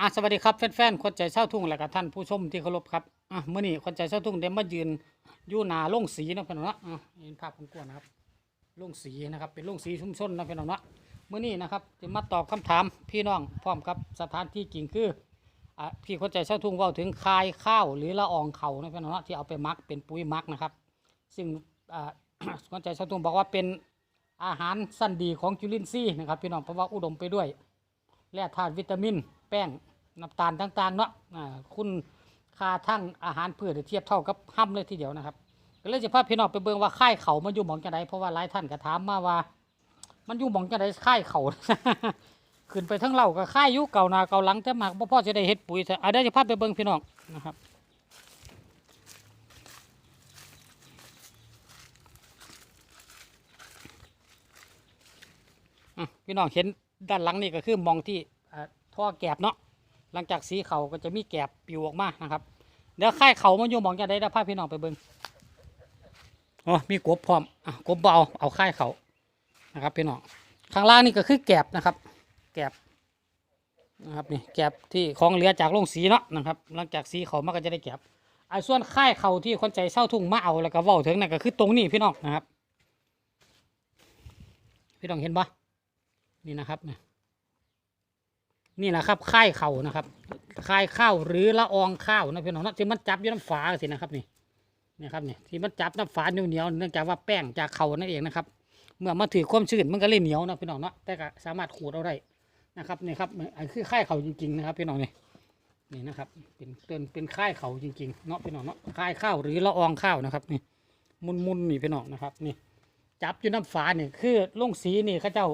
อะสวัสดีครับแฟนๆคนใจเช่าทุ่งและกับท่านผู้ชมที่เคารพครับอะเมื้อนี้คนใจเช่าทุ่งได้มายืนอยู่นาโรงสีนาะพี่น้องนะอะเห็นภาพผมกวนนะครับโรงสีนะครับเป็นโรงสีชุมชนนาะพี่น้องนาะมื้อนี้นะครับจะมาตอบคำถามพี่น้องพร้อมกับสถานที่จริงคืออะพี่คนใจเช่าทุ่งว้าถึงคายข้าวหรือละอองเขานาะพี่น้องนะที่เอาไปมักเป็นปุ๋ยมักนะครับ ซึ่งอ่าคนใจเช่าทุ่งบอกว่าเป็นอาหารสั้นดีของจุลินทรีย์นะครับพี่น้องเพราะว่าอุดมไปด้วยแร่ธาตุวิตามิน แป้งน้ำตาลต่างๆเนาะอ่าคุณค่าทั้งอาหารพืชเทียบเท่ากับห้ำเลยทีเดียวนะครับก็เลยจะพาพี่น้องไปเบิ่งว่าค่ายเขามันอยู่หมองจังไดเพราะว่าหลายท่านก็ถามมาว่า มันอยู่หมองจังไดค่ายเขาขึ้นไปทั้งเราก็ค่ายยู่เก่านาเก่าหลังแต่มากบ่พอจะได้เฮ็ดปุ๋ยแต่อะเดี๋ยวจะพาไปเบิ่งพี่น้องนะครับพี่น้องเห็นด้านหลังนี่ก็คือมองที่ ท่อแกบเนาะหลังจากสีเขาก็จะมีแกบปิวออกมานะครับเดี๋ยวค่ายเขามันอยู่หมองจะได้ได้พาพพี่น้องไปเบิ่งอ๋อมีกบพร้อมอะกบเบาเอาค่ายเขานะครับพี่น้องข้างล่างนี่ก็คือแกบนะครับ แกบนะครับนี่แกบที่ของเหลือจากโรงสีเนาะนะครับหลังจากสีเขามันก็จะได้แกบไอ้ส่วนค่ายเขาที่คนใจเศร้าทุ่งมาเอาแล้วก็เว้าถึงนั่นก็คือตรงนี้พี่น้องนะครับ พี่น้องเห็นปะนี่นะครับเนี่ย นี่นะครับค่ายเข่านะครับค่ายข้าวหรือละอองข้าวนะพี่น้องนะที่มันจับอยู่น้ำฝาสินะครับนี่นี่ครับนี่ที่มันจับน้ำฝาเหนียวๆเนื่องจากว่าแป้งจากเข่านั่นเองนะครับ เมื่อมาถือความชื้นมันก็เลยเหนียวนะพี่น้องเนาะแต่ก็สามารถขูดเอาได้นะครับนี่ครับอันคือค่ายเข่าจริง ๆ นะครับพี่น้องนี่นี่นะครับเป็นเป็นเป็นค่ายเข่าจริงๆเนาะพี่น้องเนาะค่ายข้าวหรือละอองข้าวนะครับนี่มุนๆนี่พี่น้องนะครับนี่จับอยู่น้ำฝาเนี่ยคือลงสีนี่เขาเจ้า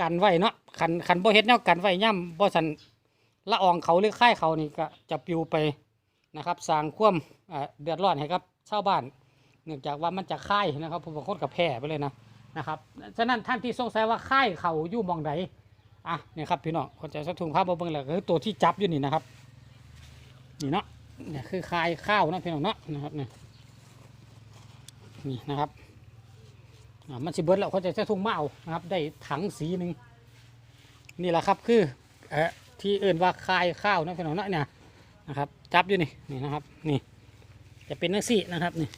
กันไว้เนาะขันขันบ่เฮ็ดแนวกันไว้ย่ำบ่สันละอองเขาหรือค่ายเขานี่ก็จะปลิวไปนะครับสร้างความเดือดร้อนให้กับชาวบ้าน เนื่องจากว่ามันจะค่ายนะครับผมบางคนกับแพร่ไปเลยนะนะครับฉะนั้นท่านที่สงสัยว่าค่ายเขาอยู่มองใดอะเนี่ยครับพี่น้องคนใจสักถุงภาพบ่เบิ่งแล้วก็คือตัวที่จับอยู่นี่นะครับนี่เนาะเนี่ยคือค่ายข้าวนะพี่น้องเนาะนะครับเนี่ยนี่นะครับ มันสิเบิดแล้วเขาจะใช้ทุ่งมาเอานะครับ ได้ถังสีหนึ่งนี่แหละครับคือเอที่เอื่นว่าคายข้าวนะพี่น้องเนาะเนี่ยนะครับ จับอยู่นี่นี่นะครับ นี่ จะเป็นนักสี่นะครับนี่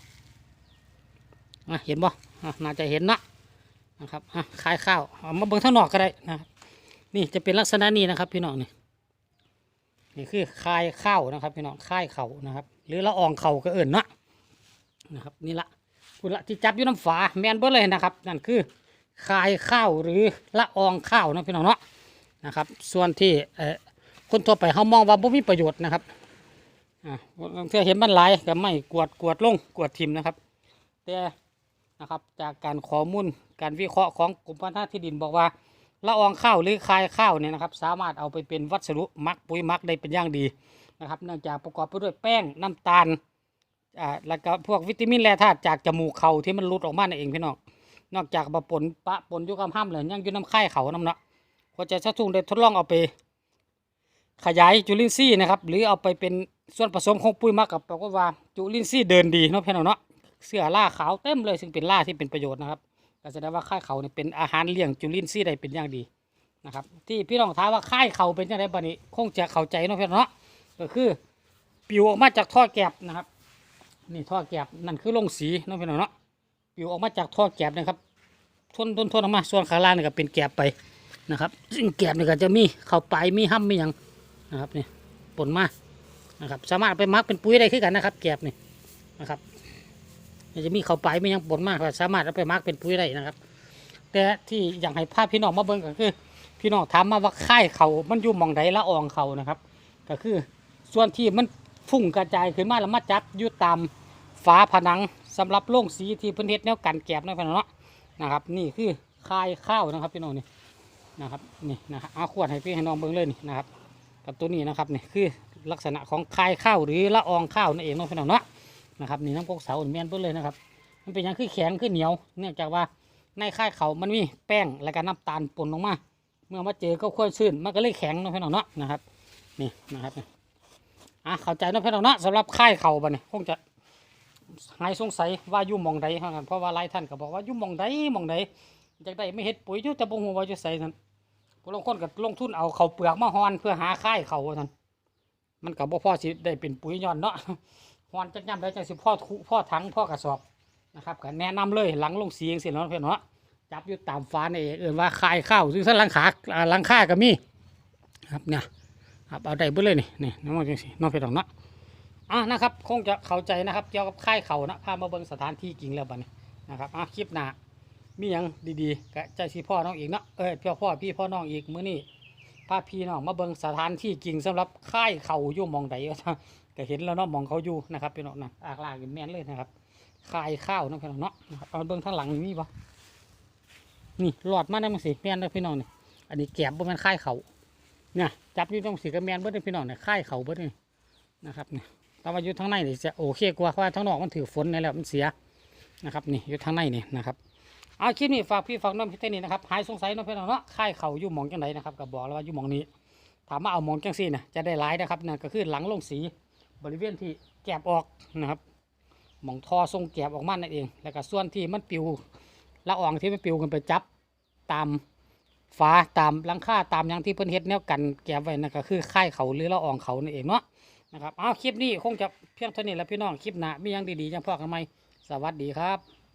อะเห็นบ่อะน่าจะเห็นนะนะครับคายข้าวเอามาเบิ่งข้างนอกก็ได้นะครับนี่จะเป็นลักษณะนี้นะครับ พี่น้องนี่นี่คือคายข้าวนะครับ พี่น้องคายเขานะครับ หรือละอองเขาก็เอื่นนะนะครับ นี่ละ คุณละที่จับอยู่น้ำฝาแมนเบิดเลยนะครับ นั่นคือคายข้าวหรือละอองข้าวนะพี่น้องเนาะนะครับ ส่วนที่คนทั่วไปเขามองว่าบ่มีประโยชน์นะครับอ่าเทื่อเห็นมันหลายก็ไม่กวดกวดลงกวดทิมนะครับ แต่นะครับจากการข้อมูลการวิเคราะห์ของกรมพัฒนาที่ดินบอกว่าละอองข้าวหรือคายข้าวเนี่ยนะครับ สามารถเอาไปเป็นวัสดุมักปุ๋ยมักได้เป็นอย่างดีนะครับ เนื่องจากประกอบไปด้วยแป้งน้ำตาล อ่าแล้วก็พวกวิตามินแร่ธาตุจากจมูกเขาที่มันหลุดออกมานั่นเองพี่น้องนอกจากมาปนปะปนอยู่กับห้ามเลยยังอยู่น้ำไข่เขาน้ำเนาะก็จะชักทุ่งได้ทดลองเอาไป ขยายจุลินทรีย์นะครับ หรือเอาไปเป็นส่วนผสมของปุ๋ยหมักกับปรากฏว่าจุลินทรีย์เดินดีเนาะพี่น้องเนาะเสื้อล่าขาวเต็มเลยซึ่งเป็นล่าที่เป็นประโยชน์นะครับก็แสดงว่าไข่เขาเนี่ยเป็นอาหารเลี้ยงจุลินทรีย์ได้เป็นอย่างดีนะครับ ที่พี่น้องถามว่าไข่เขาเป็นยังไงบ้านี้คงจะเข้าใจเนาะพี่น้องเนาะก็คือ ปิวออกมาจากท่อแกบนะครับ นี่ท่อแกบนั่นคือลงสีน้องพี่น้องเนาะปิวออกมาจากท่อแกบนะครับทนทนทนออกมาส่วนขาล่างนี่ก็เป็นแกบไปนะครับซึ่งแกบนี่ก็จะมีเข้าไปมีห้ำมีหยังนะครับนี่ปนมานะครับสามารถไปมักเป็นปุ๋ยได้ขึ้นกันนะครับ แกบนี่นะครับจะมีเข้าไปมีหยังปนมากสามารถเอาไปมักเป็นปุ๋ยได้นะครับ แต่ที่อยากให้ภาพพี่น้องมาเบิ่งก็คือ พี่น้องถามมาว่าค่ายเขามันอยู่มองใดละอองเขานะครับ ก็คือส่วนที่มัน ฟุ้งกระจายขึ้นมาแล้วมาจับยู่ตามฝาผนังสำหรับโล่งสีที่พิ่นเฮ็ดแนวกันแกบนะพี่น้องเนาะนะครับ นี่คือคายข้าวนะครับพี่น้องนี่นะครับนี่นะครับเอาขวดให้พี่ให้น้องเบิ่งเลยนี่นะครับกับตัวนี้นะครับนี่คือลักษณะของคายข้าวหรือละอองข้าวนั่นเองเนาะพี่น้องเนาะนะครับนี่น้ำกกเสาแม่นเบิ่งเลยนะครับ มันเป็นยังคือแข็งคือเหนียว เนื่องจากว่าในคายเขามันมีแป้งและก็น้ำตาลปนลงมา เมื่อมาเจอก็ค่อยชื้นมันก็เลยแข็งเนาะพี่น้องเนาะนะครับ นี่นะครับนี่ อะเข้าใจนาะพี่น้องเนาะสำหรับค่ายเขาบัดนี้คงจะหายสงสัยว่ายู่หมองใดเท่านั้นเพราะว่าหลายท่านก็บอกว่ายู่หมองใดมองใดจากได้ไม่เฮ็ดปุ๋ยอยู่แต่บ่ฮู้ว่าอยู่ไสนั่นผผู้ลงคนก็ลงทุนเอาเข่าเปลือกมาฮอนเพื่อหาค่ายเขาว่าท่านมันกับบ่พอสิได้เป็นปุ๋ยย้อนเนาะฮอนจักย่ำได้จังสิพ่อทุพ่อถังพ่อกระสอบนะครับก็แนะนำเลยหลังลงสีจังซี่เนาะเพื่อนเนาะจับอยู่ตามฟ้านี่เอิ้นว่าค่ายข้าวซึ่งถ้าหลังขาอ่าหลังค่าก็มีครับเนี่ย ครับเอาได้เบิดเลยนี่นี่น้องจังซี่น้องเพื่อนเนาะอะนะครับ คงจะเข้าใจนะครับ เกี่ยวกับค่ายเขานะพามาเบิ่งสถานที่จริงแล้วบัดนี้นะครับอะคลิปหน้ามีหยังดีๆก็ใจสิพ่อน้องอีกเนาะเออพี่พ่อพี่พ่อน้องอีกมื้อนี้พาพี่น้องมาเบิ่งสถานที่จริงสำหรับค่ายเขาอยู่มองใดว่าซะก็เห็นแล้วเนาะมองเขาอยู่นะครับพี่น้องนะอากลากแม่นเลยนะครับค่ายข้าวเนาะพี่น้องเนาะนะเอาเบิ่งทางหลังนี่มีบ่นี่หลอดมาได้มั้งสิแม่นเด้พี่น้องนี่อันนี้แกบบ่แม่นค่ายเขา เนี่ยจับอยู่ตรงสีก็แมนเบิดเด้อพี่น้องเนี่ยค่ายเขาเบิดนี่นะครับนี่แต่ว่าอยู่ทางในนี่จะโอเคกว่าเพราะว่าทางนอกมันถือฝนนี่แหละมันเสียนะครับนี่อยู่ทางในนี่นะครับเอาคลิปนี้ฝากพี่ฝากน้องพี่เต้นี่นะครับหายสงสัยน้องพี่น้องเนาะค่ายเขาอยู่หมองจังไดนนะครับก็บอกแล้วว่าอยู่หมองนี้ถามว่าเอาหมองจังซี่นะจะได้หลายนะครับนั่ก็คือหลังลงสีบริเวณที่แกบออกนะครับหมองทอทรงแกบออกมานั่นเอง แล้วก็ส่วนที่มันปิวละอองที่มันปิวกันไปจับตาม ฟ้าตามลังค่าตามอย่างที่เพิ่นเฮ็ดแนวกันแกบไว้นั่นก็คือค่ายเขาหรือละอองเขานั่นเองเนาะนะครับเอาคลิปนี้คงจะเพียงเท่านี้แล้วพี่น้องคลิปหน้ามีหยังดีๆจังพอกันไหมสวัสดีครับ